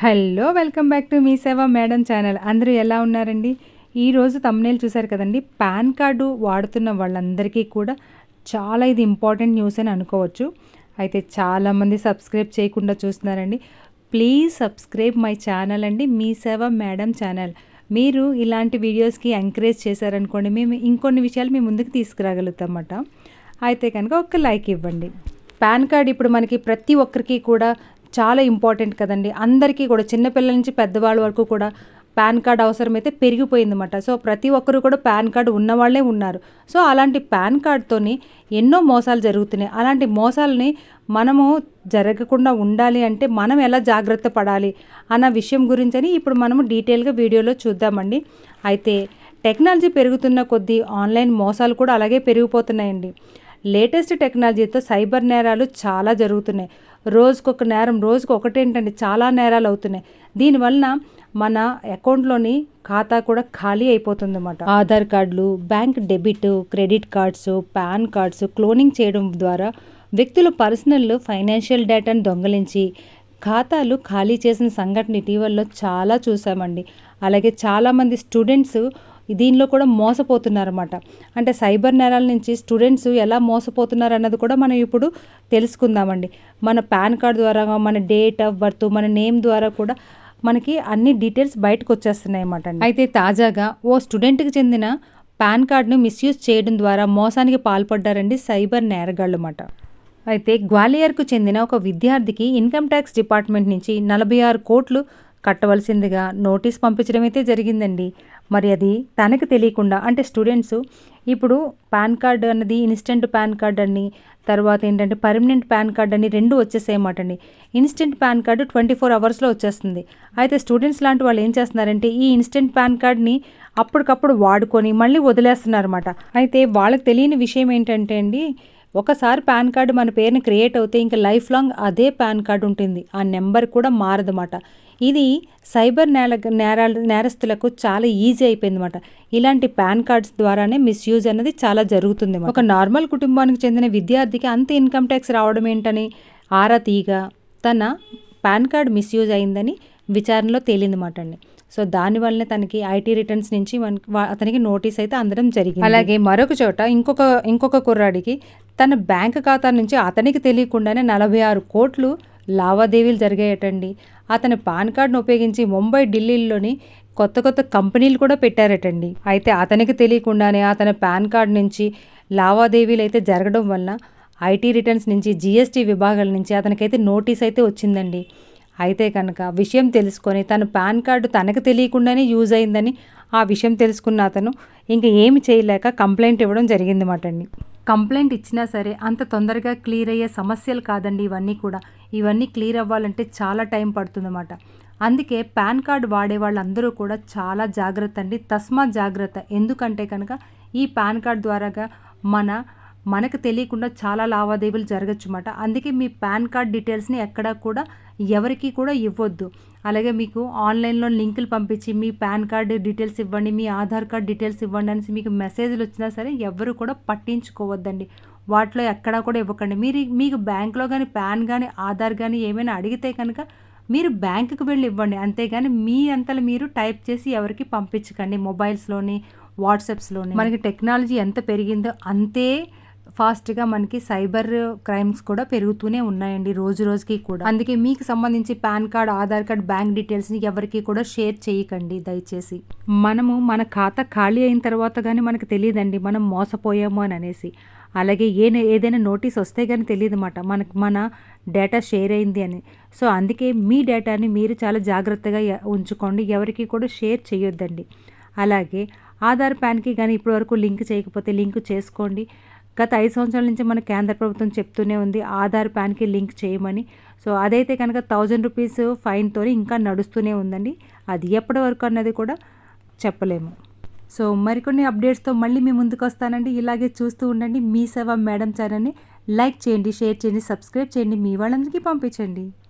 Hello welcome back to మీ సేవ madam channel. అందరూ ఎలా ఉన్నారండి? ఈరోజు తమ్నేల్ చూసారు కదండి. పాన్ కార్డు వాడుతున్న వాళ్ళందరికీ కూడా చాలా ఇది ఇంపార్టెంట్ న్యూస్ అని అనుకోవచ్చు. అయితే చాలామంది సబ్స్క్రైబ్ చేయకుండా చూస్తున్నారండి. ప్లీజ్ సబ్స్క్రైబ్ మై ఛానల్ అండి. మీ సేవ మేడం ఛానల్. మీరు ఇలాంటి వీడియోస్కి ఎంకరేజ్ చేశారనుకోండి మేము ఇంకొన్ని విషయాలు మీ ముందుకు తీసుకురాగలుగుతామన్నమాట అయితే కనుక ఒక లైక్ ఇవ్వండి. పాన్ కార్డ్ ఇప్పుడు మనకి ప్రతి ఒక్కరికి కూడా చాలా ఇంపార్టెంట్ కదండి. అందరికీ కూడా చిన్నపిల్లల నుంచి పెద్దవాళ్ళ వరకు కూడా పాన్ కార్డ్ అవసరమైతే పెరిగిపోయిందన్నమాట. సో ప్రతి ఒక్కరు కూడా పాన్ కార్డు ఉన్నవాళ్ళే ఉన్నారు. సో అలాంటి పాన్ కార్డ్తోని ఎన్నో మోసాలు జరుగుతున్నాయి. అలాంటి మోసాలని మనము జరగకుండా ఉండాలి అంటే మనం ఎలా జాగ్రత్త పడాలి అన్న విషయం గురించని ఇప్పుడు మనము డీటెయిల్గా వీడియోలో చూద్దామండి. అయితే టెక్నాలజీ పెరుగుతున్న కొద్దీ ఆన్లైన్ మోసాలు కూడా అలాగే పెరిగిపోతున్నాయండి. లేటెస్ట్ టెక్నాలజీతో సైబర్ నేరాలు చాలా జరుగుతున్నాయి. రోజుకొక నేరం రోజుకు ఒకటేంటండి చాలా నేరాలు అవుతున్నాయి దీనివలన మన అకౌంట్లోని ఖాతా కూడా ఖాళీ అయిపోతుందన్నమాట. ఆధార్ కార్డులు bank debit credit cards PAN cards cloning చేయడం ద్వారా వ్యక్తుల పర్సనల్ ఫైనాన్షియల్ డేటాను దొంగలించి ఖాతాలు ఖాళీ చేసిన సంఘటన ఇటీవలలో చాలా చూసామండి. అలాగే చాలామంది స్టూడెంట్స్ దీనిలో కూడా మోసపోతున్నారన్నమాట. అంటే సైబర్ నేరాల నుంచి స్టూడెంట్స్ ఎలా మోసపోతున్నారు అన్నది కూడా మనం ఇప్పుడు తెలుసుకుందామండి. మన పాన్ కార్డ్ ద్వారా మన డేట్ ఆఫ్ బర్త్ మన నేమ్ ద్వారా కూడా మనకి అన్ని డీటెయిల్స్ బయటకు వచ్చేస్తున్నాయి అన్నమాట అయితే తాజాగా ఓ స్టూడెంట్కి చెందిన పాన్ కార్డ్ను మిస్యూజ్ చేయడం ద్వారా మోసానికి పాల్పడ్డారండి సైబర్ నేరగాళ్ళు అన్నమాట అయితే గ్వాలియర్కు చెందిన ఒక విద్యార్థికి ఇన్కమ్ ట్యాక్స్ డిపార్ట్మెంట్ నుంచి నలభై ఆరు కోట్లు కట్టవలసిందిగా నోటీస్ పంపించడం అయితే జరిగిందండి. మరి అది తనకు తెలియకుండా అంటే స్టూడెంట్స్ ఇప్పుడు పాన్ కార్డ్ అన్నది ఇన్స్టెంట్ పాన్ కార్డ్ అని తర్వాత ఏంటంటే పర్మనెంట్ పాన్ కార్డ్ అని రెండు వచ్చేసేయమాట అండి instant PAN card twenty four అవర్స్లో వచ్చేస్తుంది. అయితే స్టూడెంట్స్ లాంటి వాళ్ళు ఏం చేస్తున్నారంటే ఈ ఇన్స్టెంట్ పాన్ కార్డ్ని అప్పటికప్పుడు వాడుకొని మళ్ళీ వదిలేస్తున్నారన్నమాట. అయితే వాళ్ళకి తెలియని విషయం ఏంటంటే అండి ఒకసారి పాన్ కార్డు మన పేరుని క్రియేట్ అవుతే ఇంకా లైఫ్ లాంగ్ అదే పాన్ కార్డు ఉంటుంది. ఆ నెంబర్ కూడా మారదన్నమాట. ఇది సైబర్ నేల నేరాల నేరస్తులకు చాలా ఈజీ అయిపోయిందన్నమాట. ఇలాంటి పాన్ కార్డ్స్ ద్వారానే మిస్యూజ్ అనేది చాలా జరుగుతుంది ఒక నార్మల్ కుటుంబానికి చెందిన విద్యార్థికి అంత ఇన్కమ్ ట్యాక్స్ రావడం ఏంటని ఆరా తీగా తన పాన్ కార్డ్ మిస్యూజ్ అయిందని విచారణలో తేలిందన్నమాట అండి. సో దానివల్లనే తనకి ఐటీ రిటర్న్స్ నుంచి అతనికి నోటీస్ అయితే అందడం జరిగింది. అలాగే మరొక చోట ఇంకొక ఇంకొక కుర్రాడికి తన బ్యాంక్ ఖాతా నుంచి అతనికి తెలియకుండానే నలభై ఆరు కోట్లు లావాదేవీలు జరిగాయటండి. అతని పాన్ కార్డును ఉపయోగించి ముంబై ఢిల్లీలోని కొత్త కొత్త కంపెనీలు కూడా పెట్టారటండి. అయితే అతనికి తెలియకుండానే అతని పాన్ కార్డ్ నుంచి లావాదేవీలు అయితే జరగడం వల్ల ఐటీ రిటర్న్స్ నుంచి జిఎస్టీ విభాగాల నుంచి అతనికైతే నోటీస్ అయితే వచ్చిందండి. అయితే కనుక విషయం తెలుసుకొని తన పాన్ కార్డు తనకు తెలియకుండానే యూజ్ అయిందని ఆ విషయం తెలుసుకున్న అతను ఇంకా ఏమి చేయలేక కంప్లైంట్ ఇవ్వడం జరిగింది అండి. కంప్లైంట్ ఇచ్చినా సరే అంత తొందరగా క్లియర్ అయ్యే సమస్యలు కాదండి ఇవన్నీ కూడా. ఇవన్నీ క్లియర్ అవ్వాలంటే చాలా టైం పడుతుందన్నమాట అందుకే పాన్ కార్డ్ వాడే వాళ్ళందరూ కూడా చాలా జాగ్రత్త అండి. తస్మాత్ జాగ్రత్త. ఎందుకంటే కనుక ఈ పాన్ కార్డ్ ద్వారాగా మన మనకు తెలియకుండా చాలా లావాదేవీలు జరగచ్చుమాట. అందుకే మీ పాన్ కార్డ్ డీటెయిల్స్ని ఎక్కడా కూడా ఎవరికి కూడా ఇవ్వద్దు. అలాగే మీకు ఆన్లైన్లో లింకులు పంపించి మీ పాన్ కార్డు డీటెయిల్స్ ఇవ్వండి మీ ఆధార్ కార్డ్ డీటెయిల్స్ ఇవ్వండి అనేసి మీకు మెసేజ్లు వచ్చినా సరే ఎవరు కూడా పట్టించుకోవద్దండి. వాటిలో ఎక్కడా కూడా ఇవ్వకండి. మీరు మీకు బ్యాంక్లో కానీ పాన్ కానీ ఆధార్ కానీ ఏమైనా అడిగితే కనుక మీరు బ్యాంకుకి వెళ్ళి ఇవ్వండి. అంతేగాని మీ అంతలో మీరు టైప్ చేసి ఎవరికి పంపించకండి మొబైల్స్లోని వాట్సాప్స్లోని. మనకి టెక్నాలజీ ఎంత పెరిగిందో అంతే ఫాస్ట్గా మనకి సైబర్ క్రైమ్స్ కూడా పెరుగుతూనే ఉన్నాయండి రోజు రోజుకి కూడా. అందుకే మీకు సంబంధించి PAN card Aadhaar card bank డీటెయిల్స్ని ఎవరికి కూడా షేర్ చేయకండి దయచేసి. మనము మన ఖాతా ఖాళీ అయిన తర్వాత కానీ మనకు తెలియదండి మనం మోసపోయాము అని అనేసి. అలాగే ఏ ఏదైనా నోటీస్ వస్తే కానీ తెలియదు అన్నమాట మనకు మన డేటా షేర్ అయింది అని. సో అందుకే మీ డేటాని మీరు చాలా జాగ్రత్తగా ఉంచుకోండి ఎవరికి కూడా షేర్ చేయొద్దండి. అలాగే ఆధార్ ప్యాన్కి కానీ ఇప్పటివరకు లింక్ చేయకపోతే లింక్ చేసుకోండి. గత ఐదు సంవత్సరాల నుంచి మన కేంద్ర ప్రభుత్వం చెప్తూనే ఉంది ఆధార్ ప్యాన్కి లింక్ చేయమని. సో అదైతే కనుక థౌజండ్ రూపీస్ ఫైన్తో ఇంకా నడుస్తూనే ఉందండి. అది ఎప్పటి వరకు అన్నది కూడా చెప్పలేము. సో మరికొన్ని అప్డేట్స్తో మళ్ళీ మీ ముందుకు వస్తానండి. ఇలాగే చూస్తూ ఉండండి. మీ సేవ మేడం ఛానల్ని లైక్ చేయండి షేర్ చేయండి సబ్స్క్రైబ్ చేయండి. మీ వాళ్ళందరికీ పంపించండి.